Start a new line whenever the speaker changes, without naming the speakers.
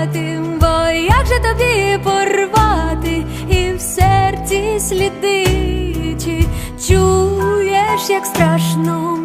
Кричати, бо як же тобі порвати і в серці сліди, чи чуєш, як страшно?